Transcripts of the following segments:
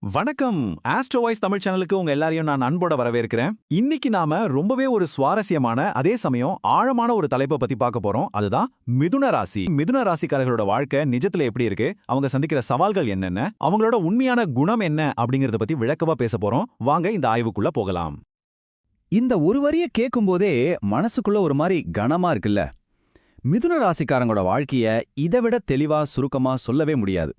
வணக்கம். Astro voice Tamil சேனலுக்கு உங்க எல்லாரையும் நான் அன்போட வரவேற்கிறேன். இன்னைக்கு நாம ரொம்பவே ஒரு சுவாரஸ்யமான அதே சமயம் ஆழமான ஒரு தலைப்பை பத்தி பார்க்க போறோம். அதுதான் மிதுன ராசி. மிதுன ராசிக்காரர்களோட வாழ்க்கை நிஜத்துல எப்படி இருக்கு? அவங்க சந்திக்கிற சவால்கள் என்னென்ன? அவங்களோட உண்மையான குணம் என்ன? அப்படிங்கறத பத்தி விளக்கமா பேச போறோம். வாங்க இந்த ஆய்வுக்குள்ள போகலாம். இந்த ஒரு வரிய கேட்கும்போதே மனசுக்குள்ள ஒரு மாதிரி கனமா இருக்குல்ல. மிதுன ராசிக்காரங்களோட வாழ்க்கைய இதை விட தெளிவா சுருக்கமா சொல்லவே முடியாது.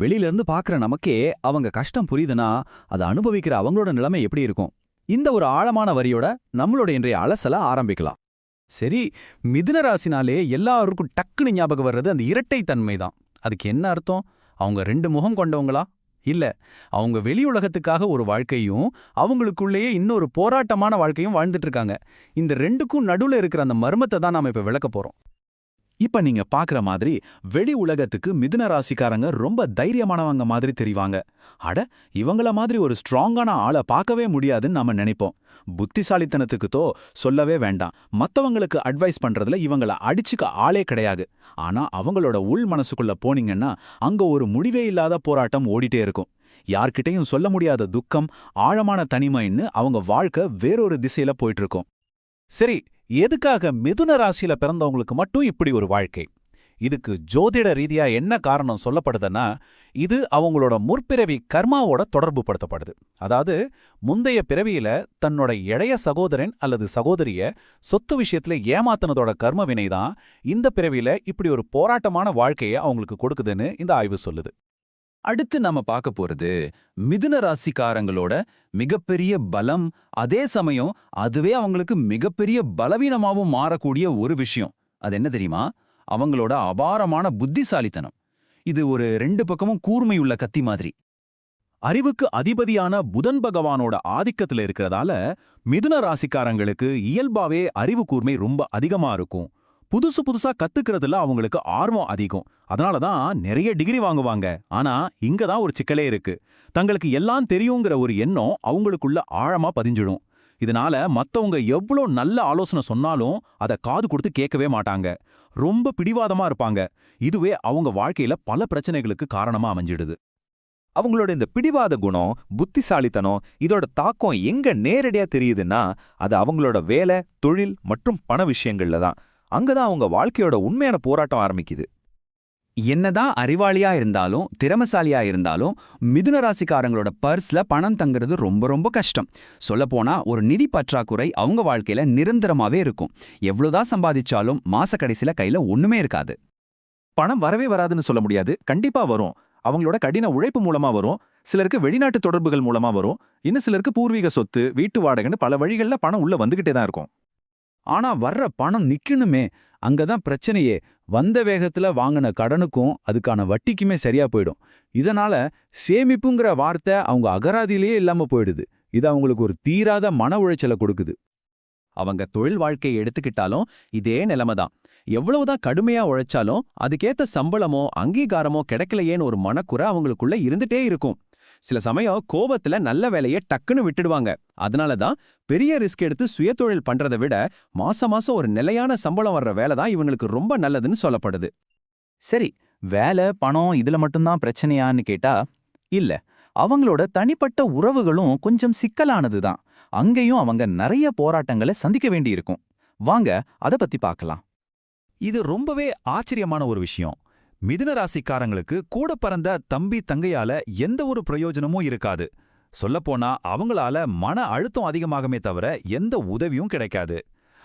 வெளியில இருந்து பார்க்குற நமக்கே அவங்க கஷ்டம் புரியுதுன்னா அதை அனுபவிக்கிற அவங்களோட நிலைமை எப்படி இருக்கும்? இந்த ஒரு ஆழமான வரியோட நம்மளோட இன்றைய அலசல ஆரம்பிக்கலாம். சரி மிதுன ராசினாலே எல்லாருக்கும் டக்குன்னு ஞாபகம் வர்றது அந்த இரட்டை தன்மை தான் அதுக்கு என்ன அர்த்தம்? அவங்க ரெண்டு முகம் கொண்டவங்களா? இல்ல அவங்க வெளி உலகத்துக்காக ஒரு வாழ்க்கையும் அவங்களுக்குள்ளேயே இன்னொரு போராட்டமான வாழ்க்கையும் வாழ்ந்துட்டு இருக்காங்க. இந்த ரெண்டுக்கும் நடுவுல இருக்கிற அந்த மர்மத்தை தான் நாம இப்ப விளக்க போறோம். இப்ப நீங்க பாக்குற மாதிரி வெளி உலகத்துக்கு மிதுன ராசிக்காரங்க ரொம்ப தைரியமானவங்க மாதிரி தெரிவாங்க. அட இவங்கள மாதிரி ஒரு ஸ்ட்ராங்கான ஆளை பார்க்கவே முடியாதுன்னு நாம நினைப்போம். புத்திசாலித்தனத்துக்கு தோ சொல்லவே வேண்டாம். மத்தவங்களுக்கு அட்வைஸ் பண்றதுல இவங்கள அடிச்சுக்க ஆளே கிடையாது. ஆனா அவங்களோட உள் மனசுக்குள்ள போனீங்கன்னா அங்க ஒரு முடிவே இல்லாத போராட்டம் ஓடிட்டே இருக்கும். யார்கிட்டயும் சொல்ல முடியாத துக்கம் ஆழமான தனிமைன்னு அவங்க வாழ்க்கை வேறொரு திசையில போயிட்டு இருக்கும். சரி எதுக்காக மிதுன ராசியில பிறந்தவங்களுக்கு மட்டும் இப்படி ஒரு வாழ்க்கை? இதுக்கு ஜோதிட ரீதியா என்ன காரணம் சொல்லப்படுதுன்னா இது அவங்களோட முற்பிறவி கர்மாவோட தொடர்பு படுத்தப்படுது அதாவது முந்தைய பிறவியில தன்னோட இளைய சகோதரன் அல்லது சகோதரிய சொத்து விஷயத்துல ஏமாத்தினதோட கர்ம வினைதான் இந்த பிறவியில இப்படி ஒரு போராட்டமான வாழ்க்கையை அவங்களுக்கு கொடுக்குதுன்னு இந்த ஆய்வு சொல்லுது. அடுத்து நாம பார்க்க போறது மிதுன ராசிக்காரங்களோட மிகப்பெரிய பலம். அதே சமயம் அதுவே அவங்களுக்கு மிகப்பெரிய பலவீனமாவும் மாறக்கூடிய ஒரு விஷயம். அது என்ன தெரியுமா? அவங்களோட அபாரமான புத்திசாலித்தனம். இது ஒரு ரெண்டு பக்கமும் கூர்மையுள்ள கத்தி மாதிரி. அறிவுக்கு அதிபதியான புதன் பகவானோட ஆதிக்கத்துல இருக்கிறதால மிதுன ராசிக்காரங்களுக்கு இயல்பாவே அறிவு கூர்மை ரொம்ப அதிகமா இருக்கும். புதுசு புதுசா கத்துக்கிறதுல அவங்களுக்கு ஆர்வம் அதிகம். அதனால தான் நிறைய டிகிரி வாங்குவாங்க. ஆனா இங்க தான் ஒரு சிக்கலே இருக்கு. தங்களுக்கு எல்லாம் தெரியுங்கிற ஒரு எண்ணம் அவங்களுக்குள்ள ஆழமா பதிஞ்சிடும். இதனால மத்தவங்க எவ்வளோ நல்ல ஆலோசனை சொன்னாலும் அதை காது கொடுத்து கேட்கவே மாட்டாங்க. ரொம்ப பிடிவாதமா இருப்பாங்க. இதுவே அவங்க வாழ்க்கையில பல பிரச்சனைகளுக்கு காரணமா அமைஞ்சிடுது. அவங்களோட இந்த பிடிவாத குணம் புத்திசாலித்தனம் இதோட தாக்கம் எங்க நேரடியா தெரியுதுன்னா அது அவங்களோட வேலை தொழில் மற்றும் பண விஷயங்கள்ல தான். அங்கதான் அவங்க வாழ்க்கையோட உண்மையான போராட்டம் ஆரம்பிக்குது. என்னதான் அறிவாளியா இருந்தாலும் திறமசாலியா இருந்தாலும் மிதுன ராசிக்காரங்களோட பர்ஸ்ல பணம் தங்குறது ரொம்ப ரொம்ப கஷ்டம். சொல்லப்போனா ஒரு நிதி பற்றாக்குறை அவங்க வாழ்க்கையில நிரந்தரமாவே இருக்கும். எவ்வளவுதான் சம்பாதிச்சாலும் மாச கடைசியில கையில ஒண்ணுமே இருக்காது. பணம் வரவே வராதுன்னு சொல்ல முடியாது. கண்டிப்பா வரும். அவங்களோட கடின உழைப்பு மூலமா வரும். சிலருக்கு வெளிநாட்டு தொடர்புகள் மூலமா வரும். இன்னும் சிலருக்கு பூர்வீக சொத்து வீட்டு வாடகைன்னு பல வழிகள்ல பணம் உள்ள வந்துகிட்டே தான் இருக்கும். ஆனா வர்ற பணம் நிக்கணுமே அங்கதான் பிரச்சனையே. வந்த வேகத்துல வாங்கின கடனுக்கும் அதுக்கான வட்டிக்குமே சரியா போயிடும். இதனால சேமிப்புங்கிற வார்த்தை அவங்க அகராதியிலேயே இல்லாம போயிடுது. இது அவங்களுக்கு ஒரு தீராத மன உழைச்சலை கொடுக்குது. அவங்க தொழில் வாழ்க்கையை எடுத்துக்கிட்டாலும் இதே நிலைமைதான் எவ்வளவுதான் கடுமையா உழைச்சாலும் அதுக்கேத்த சம்பளமோ அங்கீகாரமோ கிடைக்கலையேன்னு ஒரு மனக்குறை அவங்களுக்குள்ள இருந்துட்டே இருக்கும். சில சமயம் கோபத்துல நல்ல வேலையை டக்குன்னு விட்டுடுவாங்க. அதனால தான் பெரிய ரிஸ்க் எடுத்து சுயதொழில் பண்றதை விட மாசம் மாசம் ஒரு நிலையான சம்பளம் வர்ற வேலை தான் இவங்களுக்கு ரொம்ப நல்லதுன்னு சொல்லப்படுது. சரி வேலை பணம் இதுல மட்டும்தான் பிரச்சனையான்னு கேட்டா இல்ல. அவங்களோட தனிப்பட்ட உறவுகளும் கொஞ்சம் சிக்கலானது தான் அங்கேயும் அவங்க நிறைய போராட்டங்களை சந்திக்க வேண்டியிருக்கும். வாங்க அத பத்தி பார்க்கலாம். இது ரொம்பவே ஆச்சரியமான ஒரு விஷயம். மிதுன ராசிக்காரங்களுக்கு கூட பறந்த தம்பி தங்கையால எந்த ஒரு பிரயோஜனமும் இருக்காது. சொல்லப்போனா அவங்களால மன அழுத்தம் அதிகமாகமே தவிர எந்த உதவியும் கிடைக்காது.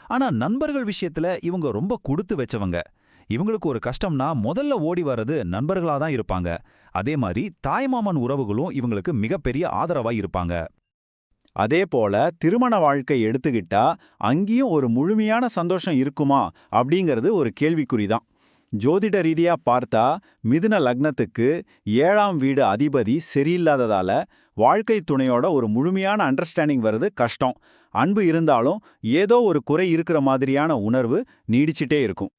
ஆனா நண்பர்கள் விஷயத்துல இவங்க ரொம்ப கொடுத்து வச்சவங்க. இவங்களுக்கு ஒரு கஷ்டம்னா முதல்ல ஓடி வர்றது நண்பர்களா தான் இருப்பாங்க. அதே மாதிரி தாய்மாமன் உறவுகளும் இவங்களுக்கு மிகப்பெரிய ஆதரவா இருப்பாங்க. அதே போல திருமண வாழ்க்கை எடுத்துக்கிட்டா அங்கேயும் ஒரு முழுமையான சந்தோஷம் இருக்குமா அப்படிங்கிறது ஒரு கேள்விக்குறிதான் ஜோதிட ரீதியா பார்த்தா மிதுன லக்னத்துக்கு ஏழாம் வீடு அதிபதி சரியில்லாததால வாழ்க்கை துணையோட ஒரு முழுமையான அண்டர்ஸ்டாண்டிங் வர்றது கஷ்டம். அன்பு இருந்தாலும் ஏதோ ஒரு குறை இருக்கிற மாதிரியான உணர்வு நீடிச்சிட்டே இருக்கும்.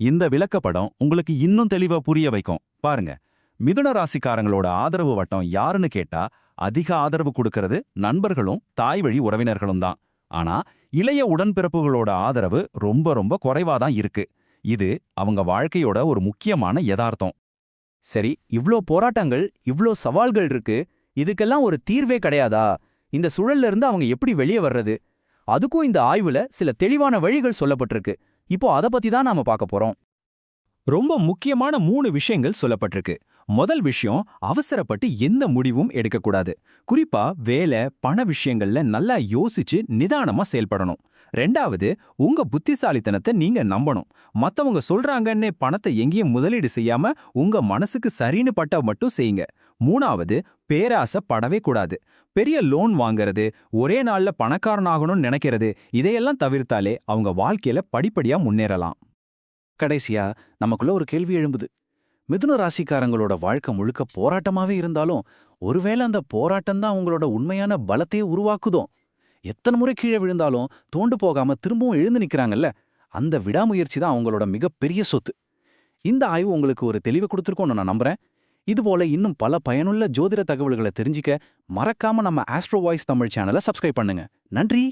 இந்த விளக்கப்படம் உங்களுக்கு இன்னும் தெளிவா புரிய வைக்கும். பாருங்க. மிதுன ராசிக்காரங்களோட ஆதரவு வட்டம் யாருன்னு கேட்டா அதிக ஆதரவு கொடுக்கறது நண்பர்களும் தாய் வழி உறவினர்களும் தான். ஆனா இளைய உடன்பிறப்புகளோட ஆதரவு ரொம்ப ரொம்ப குறைவாதான் இருக்கு. இது அவங்க வாழ்க்கையோட ஒரு முக்கியமான யதார்த்தம். சரி இவ்ளோ போராட்டங்கள் இவ்ளோ சவால்கள் இருக்கு இதுக்கெல்லாம் ஒரு தீர்வே கிடையாதா? இந்த சுழல்ல இருந்து அவங்க எப்படி வெளியே வர்றது? அதுக்கும் இந்த ஆய்வுல சில தெளிவான வழிகள் சொல்லப்பட்டிருக்கு. இப்போ அத பத்தி தான் நாம பார்க்க போறோம். ரொம்ப முக்கியமான மூணு விஷயங்கள் சொல்லப்பட்டிருக்கு. முதல் விஷயம் அவசரப்பட்டு எந்த முடிவும் எடுக்கக்கூடாது. குறிப்பா வேலை பண விஷயங்கள்ல நல்லா யோசிச்சு நிதானமா செயல்படணும். ரெண்டாவது உங்க புத்திசாலித்தனத்தை நீங்க நம்பணும். மத்தவங்க சொல்றாங்கன்னே பணத்தை எங்கேயும் முதலீடு செய்யாம உங்க மனசுக்கு சரின்னு பட்டா மட்டும் செய்யுங்க. மூணாவது பேராசை படவே கூடாது. பெரிய லோன் வாங்குறது ஒரே நாள்ல பணக்காரனாகணும்னு நினைக்கிறது இதையெல்லாம் தவிர்த்தாலே அவங்க வாழ்க்கையில படிப்படியா முன்னேறலாம். கடைசியா நமக்குள்ள ஒரு கேள்வி எழும்புது. மிதுன ராசிக்காரங்களோட வாழ்க்கை முழுக்க போராட்டமாவே இருந்தாலும் ஒருவேளை அந்த போராட்டம் தான் அவங்களோட உண்மையான பலத்தையே உருவாக்குதோ? எத்தனை முறை கீழே விழுந்தாலும் தோண்டு போகாம திரும்பவும் எழுந்து நிக்கிறாங்கல்ல அந்த விடாமுயற்சி தான் அவங்களோட மிகப்பெரிய சொத்து. இந்த ஆய்வு உங்களுக்கு ஒரு தெளிவை கொடுத்துருக்கோன்னு நான் நம்புறேன். இதுபோல இன்னும் பல பயனுள்ள ஜோதிட தகவல்களை தெரிஞ்சுக்க மறக்காம நம்ம ஆஸ்ட்ரோ வாய்ஸ் தமிழ் சேனலை சப்ஸ்கிரைப் பண்ணுங்க. நன்றி!